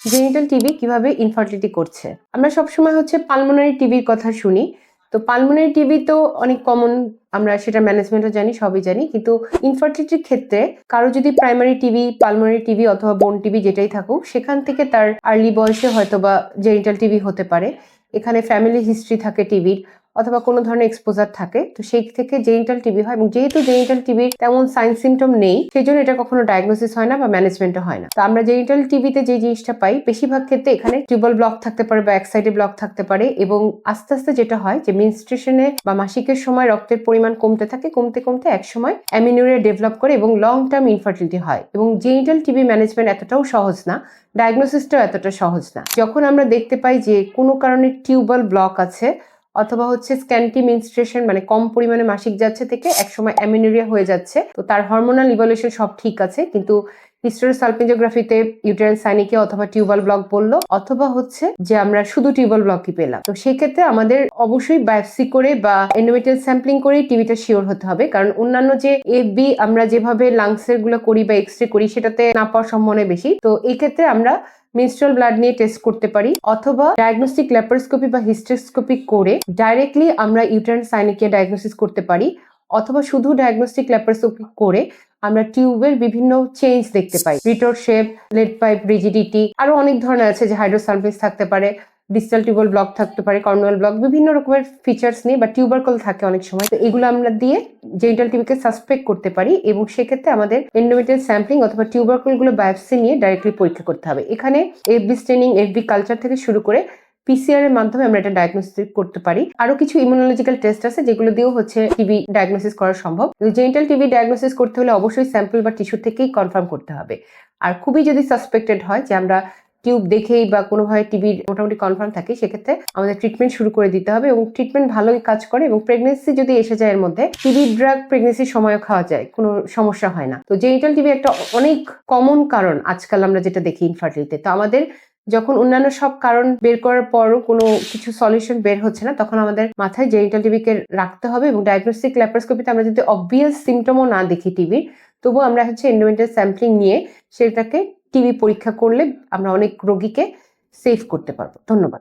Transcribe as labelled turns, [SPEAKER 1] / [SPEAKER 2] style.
[SPEAKER 1] Genital TB কীভাবে infertility করছে? আমরা সবসময় হচ্ছে পালমোনারি টিবির কথা শুনি। তো পালমোনারি টিবি তো অনেক কমন আমরা সেটা ম্যানেজমেন্টও জানি, সবই জানি। কিন্তু ইনফার্টিলিটির ক্ষেত্রে কারও যদি প্রাইমারি টিবি পালমোনারি টিবি অথবা বোন টিবি যেটাই থাকুক, সেখান থেকে তার আর্লি বয়সে হয়তো বা জেনিটাল টিবি হতে পারে। এখানে ফ্যামিলি হিস্ট্রি থাকে টিবির অথবা কোনো ধরনের এক্সপোজার থাকে, তো সেই থেকে জেনিটাল টিবি হয় এবং যেহেতু জেনিটাল টিবির তেমন সাইন সিমটম নেই, সেই জন্য এটা কখনো ডায়াগনোসিস হয় না বা ম্যানেজমেন্টও হয় না। তো আমরা জেনিটাল টিবিতে যে জিনিসটা পাই, বেশিরভাগ ক্ষেত্রে এখানে টিউবল ব্লক থাকতে পারে বা এক সাইডে ব্লক থাকতে পারে এবং আস্তে আস্তে যেটা হয় যে মিনস্ট্রেশনে বা মাসিকের সময় রক্তের পরিমাণ কমতে থাকে, কমতে কমতে এক সময় অ্যামিনুরিয়া ডেভেলপ করে এবং লং টার্ম ইনফার্টিলিটি হয় এবং জেনিটাল টিবি ম্যানেজমেন্ট এতটাও সহজ না ডায়াগনোসিসটাও এতটা সহজ না। যখন আমরা দেখতে পাই যে কোনো কারণে টিউবল ব্লক আছে অথবা হচ্ছে স্ক্যান্টি মিনস্ট্রেশন মানে কম পরিমাণে মাসিক যাচ্ছে থেকে একসময় অ্যামিনোরিয়া হয়ে যাচ্ছে, তো তার হরমোনাল ইভলিউশন সব ঠিক আছে, কিন্তু হিস্টোরোসালপিঞ্জোগ্রাফিতে ইউটেরাইন সাইনিকে অথবা টিউবাল ব্লক বলল, অথবা হচ্ছে যে আমরা শুধু টিউবাল ব্লকই পেলাম। তো সেই ক্ষেত্রে আমাদের অবশ্যই বায়োপসি করে বা এন্ডোমেটিয়াল স্যাম্পলিং করেই টিভিটা শিওর হতে হবে। কারণ অন্যান্য যে এফবি আমরা যেভাবে লাংসেরগুলো করি বা এক্স রে করি, সেটাতে না পাওয়ার সম্ভাবনা বেশি। তো এই ক্ষেত্রে আমরা মিনস্ট্রাল ব্লাড নিয়ে টেস্ট করতে পারি, অথবা ডায়াগনস্টিক ল্যাপারোস্কোপি বা হিস্টোস্কোপি করে ডাইরেক্টলি আমরা ইউটারাইন সাইনিকে ডায়াগনোসিস করতে পারি। অথবা শুধু ডায়াগনস্টিক ল্যাপারোস্কোপি করে আমরা টিউবের বিভিন্ন চেঞ্জ দেখতে পাই। রিটোর শেপ লেড পাইপ রিজিডিটি আরও অনেক ধরনের আছে যে হাইড্রোসালফেস থাকতে পারে ডিজিটাল টিউবল ব্লক থাকতে পারে কর্নুয়াল ব্লক বিভিন্ন রকমের ফিচার্স নিয়ে বা টিউবারকল থাকে অনেক সময়। তো এগুলো আমরা দিয়ে জেনিটাল টিবিকে সাসপেক্ট করতে পারি এবং সেক্ষেত্রে আমাদের এন্ডোমেটিয়াল স্যাম্পলিং অথবা টিউবারকলগুলো বায়োপসি নিয়ে ডাইরেক্টলি পরীক্ষা করতে হবে। এখানে এফবি স্টেনিং এফবি কালচার থেকে শুরু করে পিসিআর এর মাধ্যমে আমরা এটা ডায়াগনোসিস করতে পারি। আরও কিছু ইমিউনোলজিক্যাল টেস্ট আছে যেগুলো দিয়েও হচ্ছে টিবি ডায়াগনোসিস করা সম্ভব। জেনিটাল টিবি ডায়াগনোসিস করতে হলে অবশ্যই স্যাম্পল বা টিস্যু থেকেই কনফার্ম করতে হবে। আর খুবই যদি সাসপেক্টেড হয় যে আমরা টিউব দেখেই বা কোনোভাবে টিবির মোটামুটি কনফার্ম থাকে, সেক্ষেত্রে আমাদের ট্রিটমেন্ট শুরু করে দিতে হবে এবং ট্রিটমেন্ট ভালোই কাজ করে এবং প্রেগনেন্সি যদি এসে যায় এর মধ্যে টিবি ড্রাগ প্রেগনেন্সির সময়ও খাওয়া যায়, কোনো সমস্যা হয় না। তো জেনিটাল টিবি একটা অনেক কমন কারণ আজকাল আমরা যেটা দেখি ইনফার্টিলিতে তো আমাদের যখন অন্যান্য সব কারণ বের করার পরও কোনো কিছু সলিউশন বের হচ্ছে না, তখন আমাদের মাথায় জেনিটাল টিভিকে রাখতে হবে এবং ডায়াগনোস্টিক ল্যাপারোস্কোপিতে আমরা যদি অবভিয়াস সিমটমও না দেখি টিভির তবুও আমরা হচ্ছে এন্ডোমেন্টাল স্যাম্পলিং নিয়ে সেটাকে টিভি পরীক্ষা করলে আমরা অনেক রোগীকে সেভ করতে পারব। ধন্যবাদ।